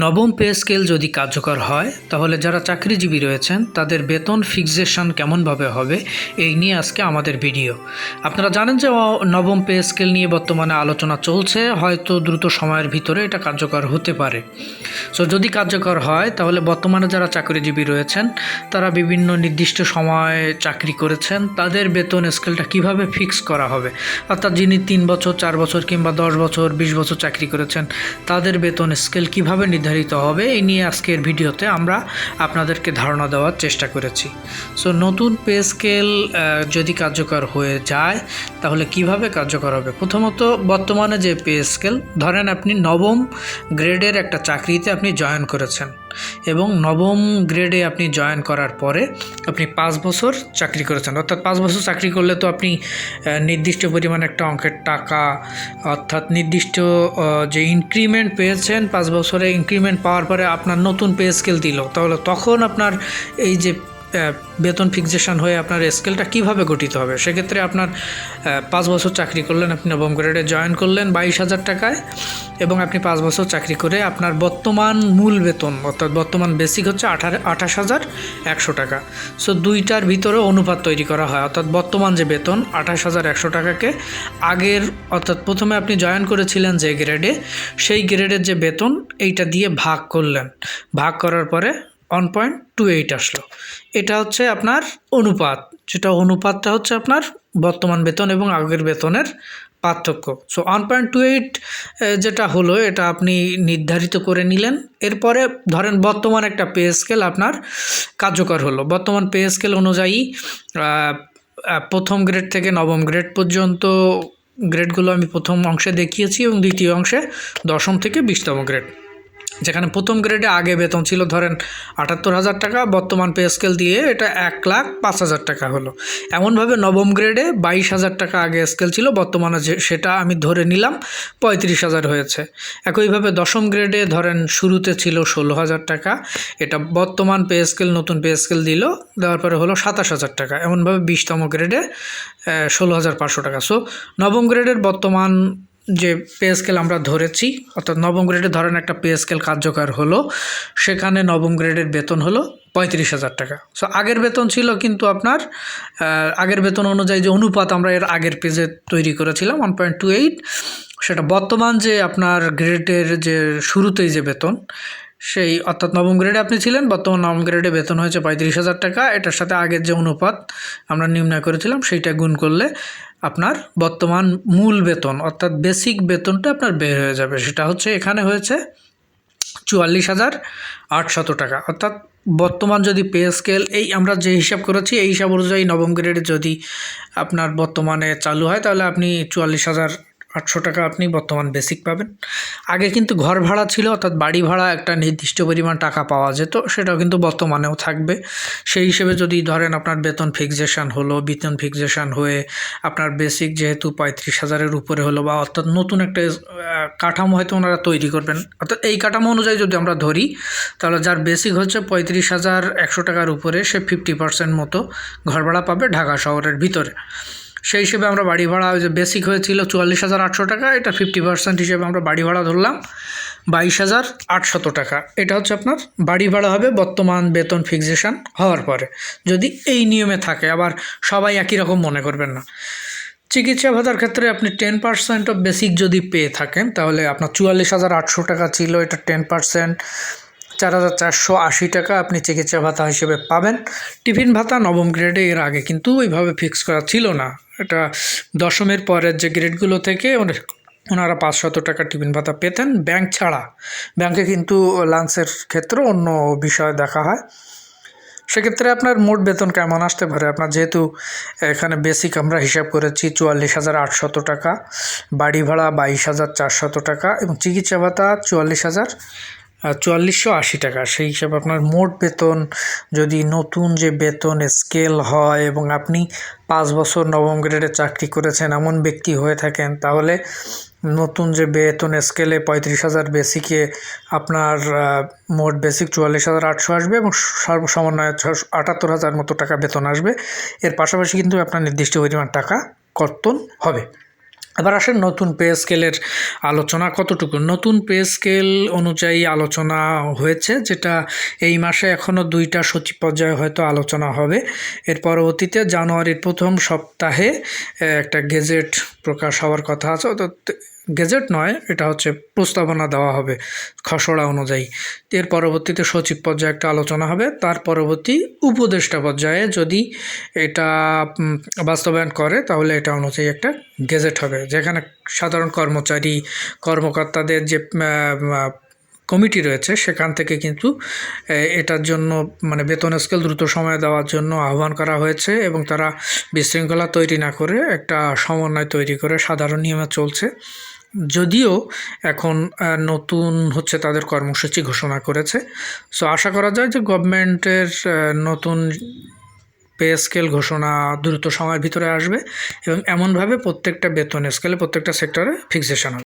নবম pay scale যদি কার্যকর হয়, তাহলে যারা চাকরিজীবী রয়েছেন, তাদের বেতন ফিক্সেশন কেমনভাবে হবে, এই নিয়ে আজকে আমাদের ভিডিও। আপনারা জানেন যে নবম পে স্কেল নিয়ে বর্তমানে আলোচনা চলছে, হয়তো দ্রুত সময়ের ভিতরে এটা কার্যকর হতে পারে। সো যদি কার্যকর হয়, তাহলে বর্তমানে যারা চাকরিজীবী রয়েছেন, তারা বিভিন্ন নির্দিষ্ট সময়ে চাকরি করেছেন, তাদের বেতন স্কেলটা কীভাবে ফিক্স করা হবে? অর্থাৎ যিনি তিন বছর, চার বছর কিংবা দশ বছর, বিশ বছর চাকরি করেছেন, তাদের বেতন স্কেল কীভাবে নির্ধারিত হবে এই নিয়ে আজকের ভিডিওতে আমরা আপনাদেরকে ধারণা দেওয়ার চেষ্টা করেছি। সো নতুন পে স্কেল যদি কার্যকর হয়ে যায়, তাহলে কীভাবে কার্যকর হবে? প্রথমত, বর্তমানে যে পে স্কেল, ধরেন আপনি নবম গ্রেডের একটা চাকরিতে আপনি জয়েন করেছেন। এবং নবম গ্রেডে আপনি জয়েন করার পরে আপনি পাঁচ বছর চাকরি করেছেন। অর্থাৎ পাঁচ বছর চাকরি করলে তো আপনি নির্দিষ্ট পরিমাণ একটা অঙ্কের টাকা, অর্থাৎ নির্দিষ্ট যে ইনক্রিমেন্ট পেয়েছেন পাঁচ বছরে ইনক্রিমেন্ট পাওয়ার পরে আপনার নতুন পে স্কেল দিল। তাহলে তখন আপনার এই যে বেতন ফিক্সেশন হয়ে আপনার স্কেলটা কীভাবে গঠিত হবে? সেক্ষেত্রে আপনার পাঁচ বছর চাকরি করলেন, আপনি নবম গ্রেডে জয়েন করলেন বাইশ হাজার টাকায় এবং আপনি পাঁচ বছর চাকরি করে আপনার বর্তমান মূল বেতন, অর্থাৎ বর্তমান বেসিক হচ্ছে আঠারো, আঠাশ হাজার একশো টাকা। সো দুইটার ভিতরে অনুপাত তৈরি করা হয়, অর্থাৎ বর্তমান যে বেতন, আঠাশ হাজার একশো টাকাকে আগের, অর্থাৎ প্রথমে আপনি জয়েন করেছিলেন যে গ্রেডে সেই গ্রেডের যে বেতন, এইটা দিয়ে ভাগ করলেন। ভাগ করার পরে ওয়ান পয়েন্ট টু এইট আসলো। এটা হচ্ছে আপনার অনুপাত, যেটা অনুপাতটা হচ্ছে আপনার বর্তমান বেতন এবং আগের বেতনের পার্থক্য। So one point two eight যেটা হলো, এটা আপনি নির্ধারিত করে নিলেন। এরপরে ধরেন বর্তমান একটা পে স্কেল আপনার কার্যকর হলো। বর্তমান পে স্কেল অনুযায়ী প্রথম গ্রেড থেকে নবম গ্রেড পর্যন্ত গ্রেডগুলো আমি প্রথম অংশে দেখিয়েছি এবং দ্বিতীয় অংশে দশম থেকে বিশতম গ্রেড যেখানে প্রথম গ্রেডে আগে বেতন ছিল ধরেন আটাত্তর হাজার টাকা, বর্তমান পে স্কেল দিয়ে এটা এক লাখ পাঁচ হাজার টাকা হলো। এমনভাবে নবম গ্রেডে বাইশ হাজার টাকা আগে স্কেল ছিল, বর্তমানে যে সেটা আমি ধরে নিলাম পঁয়ত্রিশ হাজার হয়েছে। একইভাবে দশম গ্রেডে ধরেন শুরুতে ছিল ষোলো হাজার টাকা, এটা বর্তমান পে স্কেল নতুন পে স্কেল দিল, দেওয়ার পরে হলো সাতাশ হাজার টাকা, এমনভাবে বিশতম গ্রেডে ষোলো হাজার পাঁচশো টাকা। সো নবম গ্রেডের বর্তমান যে পে স্কেল আমরা ধরেছি, অর্থাৎ নবম গ্রেডে ধরেন একটা পে স্কেল কার্যকর হলো, সেখানে নবম গ্রেডের বেতন হলো পঁয়ত্রিশ হাজার টাকা। সো আগের বেতন ছিল কিন্তু আপনার আগের বেতন অনুযায়ী যে অনুপাত আমরা এর আগের পেজে তৈরি করেছিলাম ওয়ান পয়েন্ট টু এইট সেটা বর্তমান যে আপনার গ্রেডের যে শুরুতেই যে বেতন সেই অর্থাৎ নবম গ্রেডে আপনি ছিলেন, বর্তমান নবম গ্রেডে বেতন হয়েছে পঁয়ত্রিশ হাজার টাকা। এটার সাথে আগের যে অনুপাত আমরা নির্ণয় করেছিলাম, সেইটা গুণ করলে আপনার বর্তমান মূল বেতন, অর্থাৎ বেসিক বেতনটা আপনার বের হয়ে যাবে। সেটা হচ্ছে এখানে হয়েছে চুয়াল্লিশ হাজার আটশত টাকা। অর্থাৎ বর্তমান যদি পে স্কেল এই আমরা যে হিসাব করেছি, এই হিসাব অনুযায়ী নবম গ্রেডে যদি আপনার বর্তমানে চালু হয়, তাহলে আপনি চুয়াল্লিশ হাজার আটশো টাকা আপনি বর্তমান বেসিক পাবেন। আগে কিন্তু ঘর ভাড়া ছিল, অর্থাৎ বাড়ি ভাড়া একটা নির্দিষ্ট পরিমাণ টাকা পাওয়া যেত, সেটাও কিন্তু বর্তমানেও থাকবে। সেই হিসেবে যদি ধরেন আপনার বেতন ফিক্সেশন হলো, বেতন ফিক্সেশন হয়ে আপনার বেসিক যেহেতু পঁয়ত্রিশ হাজারের উপরে হলো, বা অর্থাৎ নতুন একটা কাঠামো হয়তো ওনারা তৈরি করবেন। অর্থাৎ এই কাঠামো অনুযায়ী যদি আমরা ধরি, তাহলে যার বেসিক হচ্ছে পঁয়ত্রিশ হাজার একশো টাকার উপরে, সে ফিফটি পার্সেন্ট মতো ঘর ভাড়া পাবে ঢাকা শহরের ভিতরে। সেই হিসেবে আমরা বাড়ি ভাড়া যে বেসিক হয়েছিল চুয়াল্লিশ হাজার আটশো টাকা, এটা ফিফটি পার্সেন্ট হিসেবে আমরা বাড়ি ভাড়া ধরলাম বাইশ হাজার আটশত টাকা। এটা হচ্ছে আপনার বাড়ি ভাড়া হবে বর্তমান বেতন ফিক্সেশন হওয়ার পরে। যদি এই নিয়মে থাকে, আবার সবাই একই রকম মনে করবেন না। চিকিৎসা ভাতার ক্ষেত্রে আপনি টেন পার্সেন্ট অফ বেসিক যদি পেয়ে থাকেন, তাহলে আপনার চুয়াল্লিশ হাজার আটশো টাকা ছিল, এটা টেন পার্সেন্ট চার হাজার চারশো আশি টাকা আপনি চিকিৎসা ভাতা হিসেবে পাবেন। টিফিন ভাতা নবম গ্রেডে এর আগে কিন্তু ওইভাবে ফিক্স করা ছিল না। এটা দশমের পরের যে গ্রেডগুলো থেকে ওনে- ওনারা পাঁচশত টাকা টিফিন ভাতা পেতেন ব্যাংক ছাড়া। ব্যাংকে কিন্তু লাঞ্চের ক্ষেত্রে অন্য বিষয় দেখা হয়। সেক্ষেত্রে আপনার মোট বেতন কেমন আসতে পারে? আপনার যেহেতু এখানে বেসিক আমরা হিসাব করেছি চুয়াল্লিশ হাজার আটশত টাকা, বাড়ি ভাড়া বাইশ হাজার চারশত টাকা এবং চিকিৎসা ভাতা চুয়াল্লিশ হাজার চুয়াল্লিশশো আশি টাকা। সেই হিসাবে আপনার মোট বেতন যদি নতুন যে বেতন স্কেল হয় এবং আপনি পাঁচ বছর নবম গ্রেডে চাকরি করেছেন, এমন ব্যক্তি হয়ে থাকেন, তাহলে নতুন যে বেতন স্কেলে পঁয়ত্রিশ হাজার বেসিকে আপনার মোট বেসিক চুয়াল্লিশ হাজার আটশো আসবে এবং সর্বসামান্যে ছশো আটাত্তর হাজার মতো টাকা বেতন আসবে। এর পাশাপাশি কিন্তু আপনার নির্দিষ্ট পরিমাণ টাকা কর্তন হবে। এবার আসেন নতুন পে স্কেলের আলোচনা, কতটুকু? নতুন পে স্কেল অনুযায়ী আলোচনা হয়েছে, যেটা এই মাসে এখনও দুইটা সচিব পর্যায়ে হয়তো আলোচনা হবে। এর পরবর্তীতে জানুয়ারির প্রথম সপ্তাহে একটা গেজেট প্রকাশ হওয়ার কথা আছে গেজেট নয়, এটা হচ্ছে প্রস্তাবনা দেওয়া হবে খসড়া অনুযায়ী। এর পরবর্তীতে সচিব পর্যায়ে একটা আলোচনা হবে, তার পরবর্তী উপদেষ্টা পর্যায়ে যদি এটা বাস্তবায়ন করে, তাহলে এটা অনুযায়ী একটা গেজেট হবে, যেখানে সাধারণ কর্মচারী, কর্মকর্তাদের যে কমিটি রয়েছে, সেখান থেকে কিন্তু এটার জন্য মানে বেতন স্কেল দ্রুত সময় দেওয়ার জন্য আহ্বান করা হয়েছে এবং তারা বিশৃঙ্খলা তৈরি না করে একটা সমন্বয় তৈরি করে সাধারণ নিয়মে চলছে। যদিও এখন নতুন হচ্ছে তাদের কর্মসূচি ঘোষণা করেছে। সো আশা করা যায় যে গভর্নমেন্টের নতুন পে স্কেল ঘোষণা দ্রুত সময়ের ভিতরে আসবে এবং এমনভাবে প্রত্যেকটা বেতন স্কেলে প্রত্যেকটা সেক্টরে ফিক্সেশন হবে।